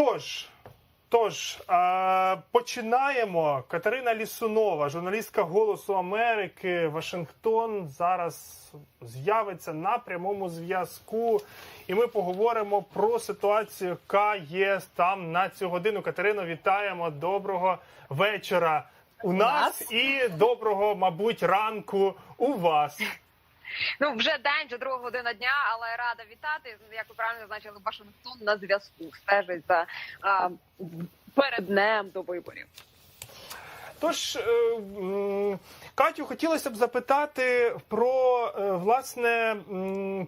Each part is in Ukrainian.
Тож, тож а, починаємо. Катерина Лісунова, журналістка Голосу Америки, Вашингтон, зараз з'явиться на прямому зв'язку. І ми поговоримо про ситуацію, яка є там на цю годину. Катерино, вітаємо. Доброго вечора у нас нас. і доброго, мабуть, ранку у вас. Ну вже день, вже друга година дня, але рада вітати. Як ви правильно зазначили, Вашингтон на зв'язку стежить за а, перед днем до виборів. Тож, е, Катю, хотілося б запитати про е, власне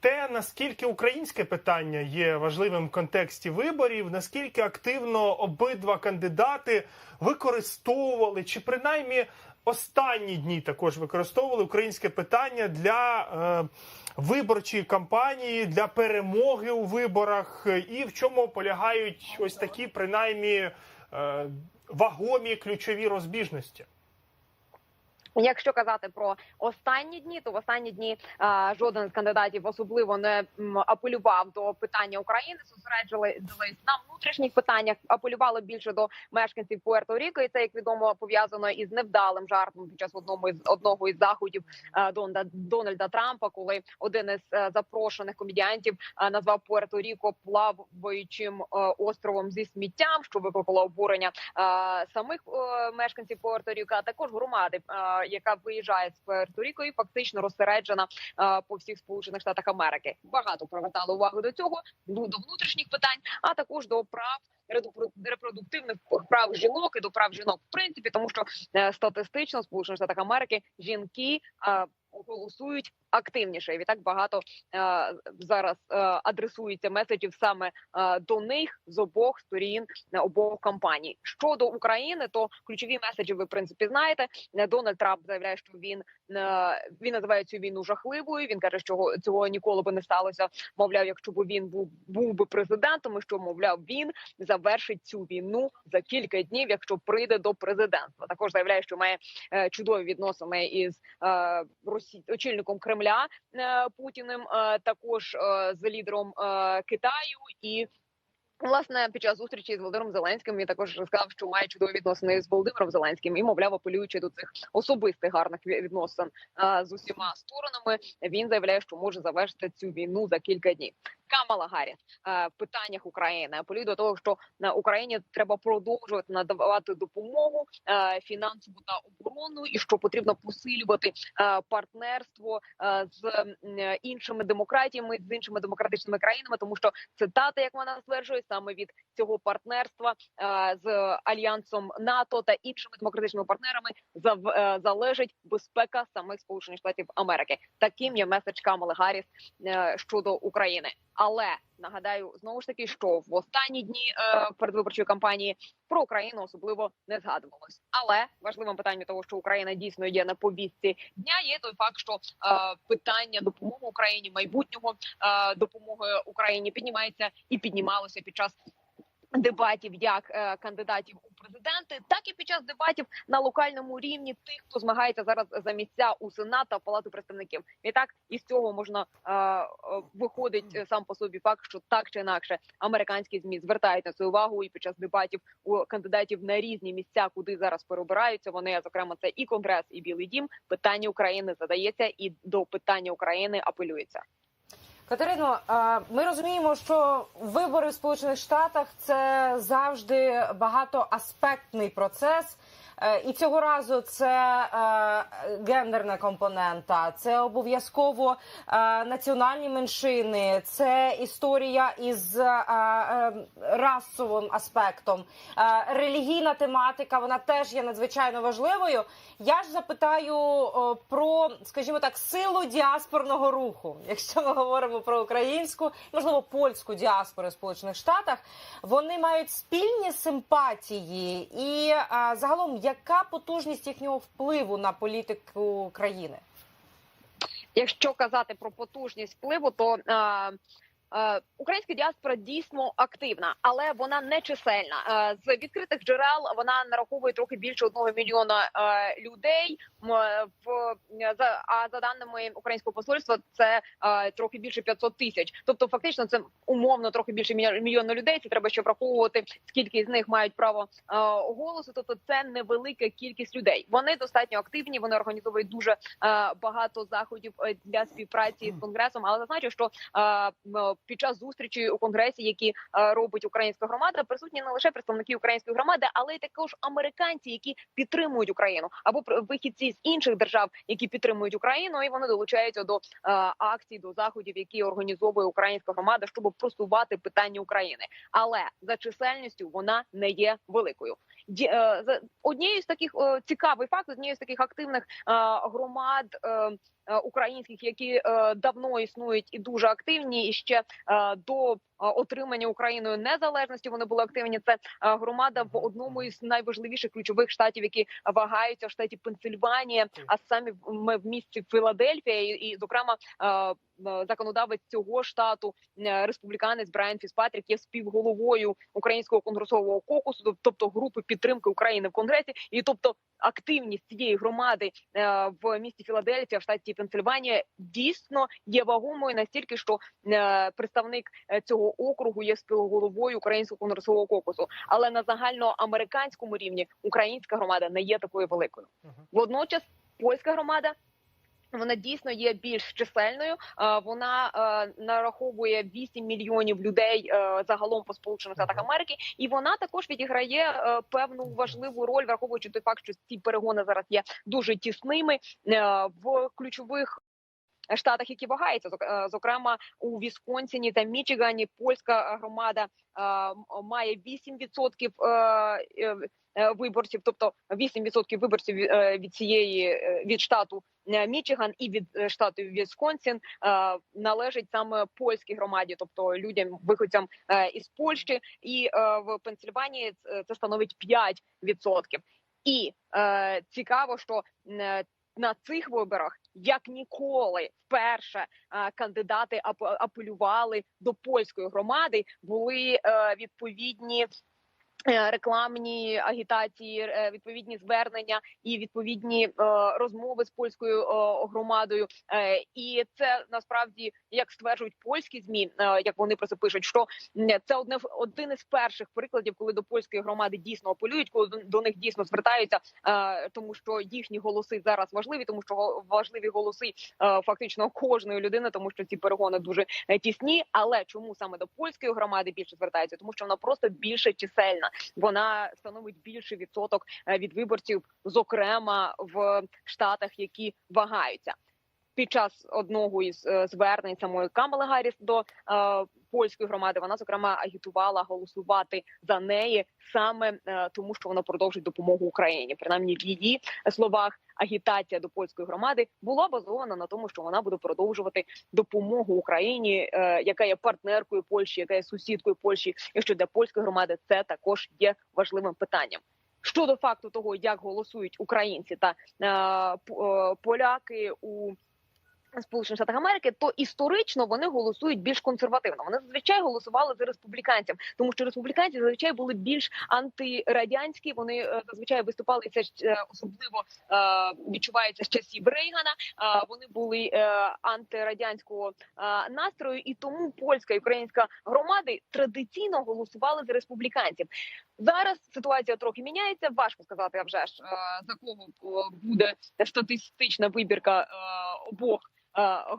те, наскільки українське питання є важливим в контексті виборів, наскільки активно обидва кандидати використовували, чи принаймні останні дні також використовували українське питання для е, виборчої кампанії, для перемоги у виборах, і в чому полягають ось такі принаймні. е, вагомі ключові розбіжності. Якщо казати про останні дні, то в останні дні а, жоден з кандидатів особливо не м, апелював до питання України, зосереджувались на внутрішніх питаннях, апелювали більше до мешканців Пуерто-Ріко, і це як відомо пов'язано із невдалим жартом під час одному із одного із заходів а, Дональда, Дональда Трампа, коли один із е, запрошених комедіантів а, назвав Пуерто-Ріко плаваючим е, островом зі сміттям, що викликало обурення е, самих е, мешканців Пуерто-Ріко, а також громади, е, яка виїжджає з Пуерто-Ріко і фактично розсереджена е, по всіх сполучених штатах Америки. Багато привертали увагу до цього, до внутрішніх питань, а також до прав. Репродуктивних прав жінок і до прав жінок, в принципі, тому що е, статистично Сполучених Штатах Америки жінки голосують активніше. І відтак багато е, зараз е, адресується меседжів саме до них з обох сторін обох кампаній. Щодо України, то ключові меседжі ви в принципі знаєте. Дональд Трамп заявляє, що він він називає цю війну жахливою. Він каже, що цього ніколи би не сталося. Мовляв, якщо б він був був би президентом, і що мовляв він завершить цю війну за кілька днів, якщо прийде до президентства. Також заявляє, що має е, чудові відносини із е, Росі... очільником Кремля е, Путіним, також з лідером Китаю і. Власне, під час зустрічі з Володимиром Зеленським він також сказав, що має чудові відносини з Володимиром Зеленським і, мовляв, апелюючи до цих особистих гарних відносин з усіма сторонами, він заявляє, що може завершити цю війну за кілька днів. Камала Гарріс в питаннях України апелює до того, що на Україні треба продовжувати надавати допомогу фінансову та оборонну, і що потрібно посилювати партнерство з іншими демократіями, з іншими демократичними країнами, тому що цитата, як вона стверджує, саме від цього партнерства е, з альянсом НАТО та іншими демократичними партнерами е, залежить безпека самих Сполучених Штатів Америки. Таким є меседж Камали Гарріс е, щодо України. Але нагадаю знову ж таки, що в останні дні е, передвиборчої кампанії про Україну особливо не згадувалось. Але важливим питанням того, що Україна дійсно є на повістці дня, є той факт, що е, питання допомоги Україні майбутнього е, допомоги Україні піднімається і піднімалося під час. Дебатів як е, кандидатів у президенти, так і під час дебатів на локальному рівні тих, хто змагається зараз за місця у Сенат та Палату представників. І так із цього можна е, е, виходить е, сам по собі факт, що так чи інакше американські змі звертають на це увагу і під час дебатів у кандидатів на різні місця, куди зараз перебираються. Вони зокрема це і конгрес, і білий дім. Питання України задається, і до питання України апелюється. Катерино, ми розуміємо, що вибори в Сполучених Штатах це завжди багатоаспектний процес. Е, І цього разу це е, гендерна компонента, це обов'язково е, національні меншини, це історія із расовим аспектом, релігійна тематика. Вона теж є надзвичайно важливою. Я ж запитаю про, скажімо так, силу діаспорного руху. Якщо ми говоримо про українську, можливо, польську діаспору в Сполучених Штатах, вони мають спільні симпатії, і загалом яка потужність їхнього впливу на політику країни? Якщо казати про потужність впливу, то е, Українська діаспора дійсно активна, але вона не чисельна. Е, З відкритих джерел вона нараховує трохи більше одного мільйона е, людей. Е, а за даними українського посольства, це е, трохи більше 500 тисяч. Тобто, фактично, це умовно трохи більше мільйона- людей. Це треба ще враховувати, скільки з них мають право е, голосу. Тобто, це невелика кількість людей. Вони достатньо активні. Вони організовують дуже е, багато заходів е, для співпраці з конгресом. Але зазначу, що е, під час зустрічі у конгресі, які е, робить українська громада, присутні не лише представники української громади, але й також американці, які підтримують Україну, або вихідці з інших держав, які підтримують Україну, і вони долучаються до е, акцій, до заходів, які організовує українська громада, щоб просувати питання України. Але за чисельністю вона не є великою. Е, Однією з таких цікавий факт, однією з таких активних громад українських, які е, давно існують і дуже активні, і ще е, до е, отримання Україною незалежності вони були активні. Це е, громада в одному із найважливіших ключових штатів, які вагаються в штаті Пенсильванія, а саме в- ми в місті Філадельфія, і, і зокрема е, е, законодавець цього штату, е, республіканець Брайан Фіспатрік, є співголовою українського конгресового кокусу, тобто групи підтримки України в конгресі, і тобто активність цієї громади е, в місті Філадельфія, в штаті Пенсильванія, дійсно є вагомою настільки, що е, представник е, цього округу є співголовою українського конгресового кокусу. Але на загальноамериканському рівні українська громада не є такою великою. Водночас польська громада. Вона дійсно є більш чисельною. Е, Вона е, нараховує 8 мільйонів людей е, загалом по сполучених штатах Америки, і вона також відіграє певну важливу роль, враховуючи той факт, що ці перегони зараз є дуже тісними в ключових. Штатах, які вагаються, Зок- зокрема у Вісконсіні та Мічигані, польська громада має 8% е, е, е, виборців, тобто 8% виборців е, від цієї е, від штату е, Мічиган і від е, штату Вісконсін е, належить саме польській громаді, тобто людям виходцям е, із Польщі, і е, в Пенсильванії ц- це становить 5%. І е, цікаво, що е, на цих виборах як ніколи вперше е, кандидати ап- апелювали до польської громади, були е, відповідні. Е, Рекламні агітації, е, відповідні звернення і відповідні е, розмови з польською громадою, і це насправді як стверджують польські змі, як вони про це пишуть, що це одне один із перших прикладів, коли до польської громади дійсно апелюють, коли до, них дійсно звертаються, тому що їхні голоси зараз важливі, тому що важливі голоси фактично кожної людини, тому що ці перегони дуже тісні. Але чому саме до польської громади більше звертаються? Тому що вона просто більше чисельна. Вона становить більший відсоток е, від виборців, зокрема в штатах, які вагаються. Під час одного із е, звернень самої Камали Гарріс до е, польської громади вона зокрема агітувала голосувати за неї саме е, тому, що вона продовжить допомогу Україні. Принаймні в її словах агітація до польської громади була базована на тому, що вона буде продовжувати допомогу Україні, яка є партнеркою Польщі, яка є сусідкою Польщі, і що для польської громади це також є важливим питанням. Щодо факту того, як голосують українці та е, поляки у Сполучених Штатах Америки, то історично вони голосують більш консервативно. Вони зазвичай голосували за республіканців, тому що республіканці зазвичай були більш антирадянські. Вони е, зазвичай виступали це е, особливо е, відчувається з часів Рейгана. Вони були антирадянського настрою, і тому польська і українська громади традиційно голосували за республіканців. Зараз ситуація трохи міняється. Важко сказати, а вже ж за кого буде статистична вибірка обох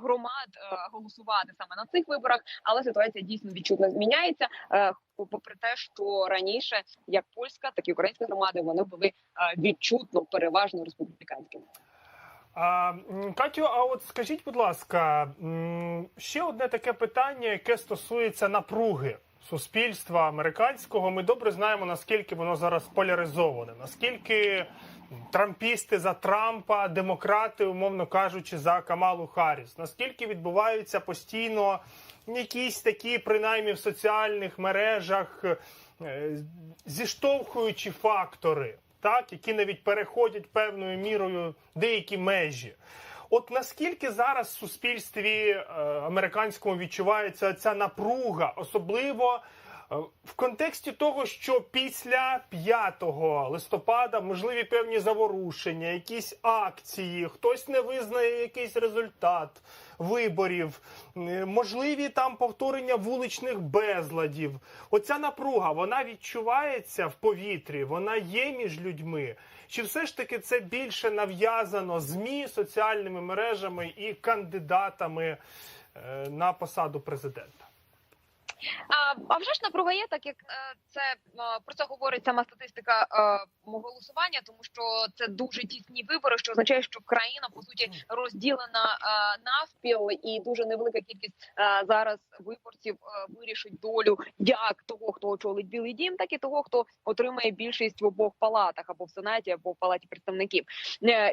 громад е, голосувати саме на цих виборах, але ситуація дійсно відчутно зміняється. е, Попри те, що раніше як польська, так і українська громади вони були е, відчутно переважно республіканськими. А, Катю, а от скажіть, будь ласка, ще одне таке питання, яке стосується напруги суспільства американського. Ми добре знаємо, наскільки воно зараз поляризоване, наскільки трампісти за Трампа, демократи, умовно кажучи, за Камалу Харріс, наскільки відбуваються постійно якісь такі, принаймні в соціальних мережах, е, зіштовхуючі фактори так, які навіть переходять певною мірою деякі межі. От наскільки зараз в суспільстві е, американському відчувається ця напруга, особливо в контексті того, що після 5 листопада можливі певні заворушення, якісь акції, хтось не визнає якийсь результат виборів, е, можливі там повторення вуличних безладів. Оця напруга вона відчувається в повітрі, вона є між людьми. Чи все ж таки це більше нав'язано змі, соціальними мережами і кандидатами е, на посаду президента? А, вже ж напруга є, так як е, це е, про це говорить сама статистика е, голосування, тому що це дуже тісні вибори, що означає, що країна по суті розділена навпіл, і дуже невелика кількість зараз виборців вирішить долю як того, хто очолить білий дім, так і того, хто отримає більшість в обох палатах або в сенаті, або в палаті представників.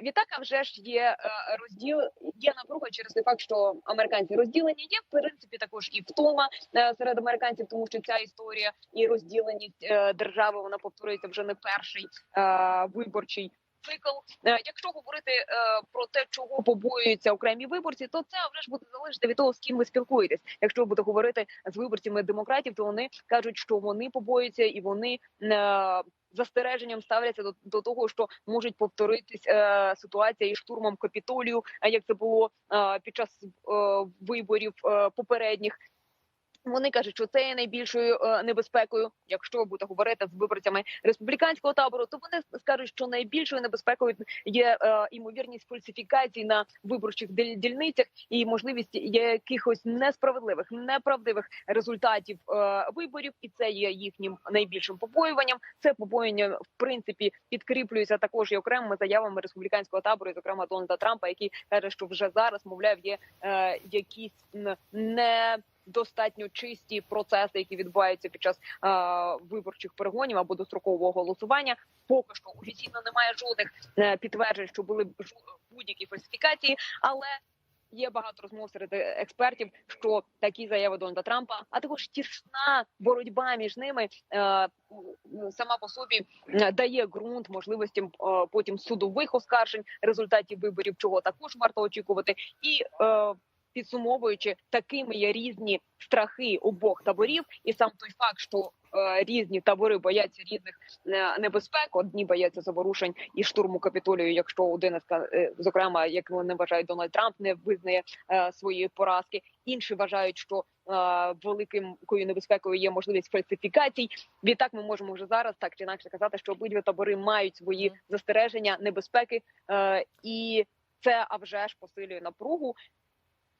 Відтак, а вже ж є розділ, є напруга через той факт, що американці розділені. Є в принципі також і втома е, серед американців, тому що ця історія і розділеність е, держави вона повторюється вже не перший е, виборчий. Цикл, Е, якщо говорити про те, чого побоюються окремі виборці, то це вже ж буде залежати від того, з ким ви спілкуєтесь. Якщо ви будете говорити з виборцями демократів, то вони кажуть, що вони побоюються і вони застереженням ставляться до, до того, що можуть повторитись е, ситуація із штурмом капітолію, як це було е, під час е, виборів е, попередніх. Вони кажуть, що це є найбільшою е, небезпекою. Якщо ви будете говорити з виборцями республіканського табору, то вони скажуть, що найбільшою небезпекою є е, імовірність фальсифікацій на виборчих діль- дільницях і можливість якихось несправедливих, неправдивих результатів е, виборів, і це є їхнім найбільшим побоюванням. Це побоювання в принципі підкріплюється також і окремими заявами республіканського табору, і зокрема Дональда Трампа, який каже, що вже зараз мовляв є е, якісь не достатньо чисті процеси, які відбуваються під час е, виборчих перегонів або дострокового голосування. Поки що офіційно немає жодних е, підтверджень, що були будь-які фальсифікації, але є багато розмов серед е, експертів, що такі заяви Дональда Трампа, а також тісна боротьба між ними е, сама по собі дає ґрунт можливостям потім судових оскаржень результатів виборів, чого також варто очікувати, і підсумовуючи, такими є різні страхи обох таборів, і сам той факт, що е, різні табори бояться різних е, небезпек. Одні бояться заворушень і штурму капітолію, якщо один е, зокрема, як вони вважають, Дональд Трамп не визнає своєї поразки. Інші вважають, що великою небезпекою є можливість фальсифікацій. Відтак ми можемо вже зараз так чи інакше казати, що обидві табори мають свої застереження, небезпеки, і це а вже ж посилює напругу.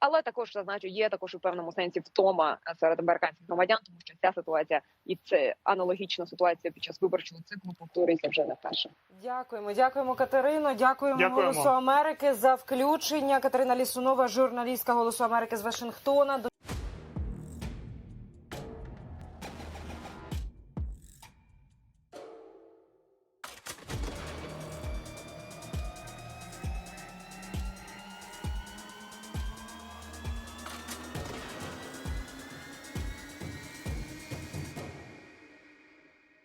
Але також зазначу, є також у певному сенсі втома серед американських громадян, тому що ця ситуація і це аналогічна ситуація під час виборчого циклу повторюється вже не перша. Дякуємо, дякуємо, Катерино. Дякуємо, Дякуємо. Голосу Америки за включення. Катерина Лісунова, журналістка Голосу Америки з Вашингтона.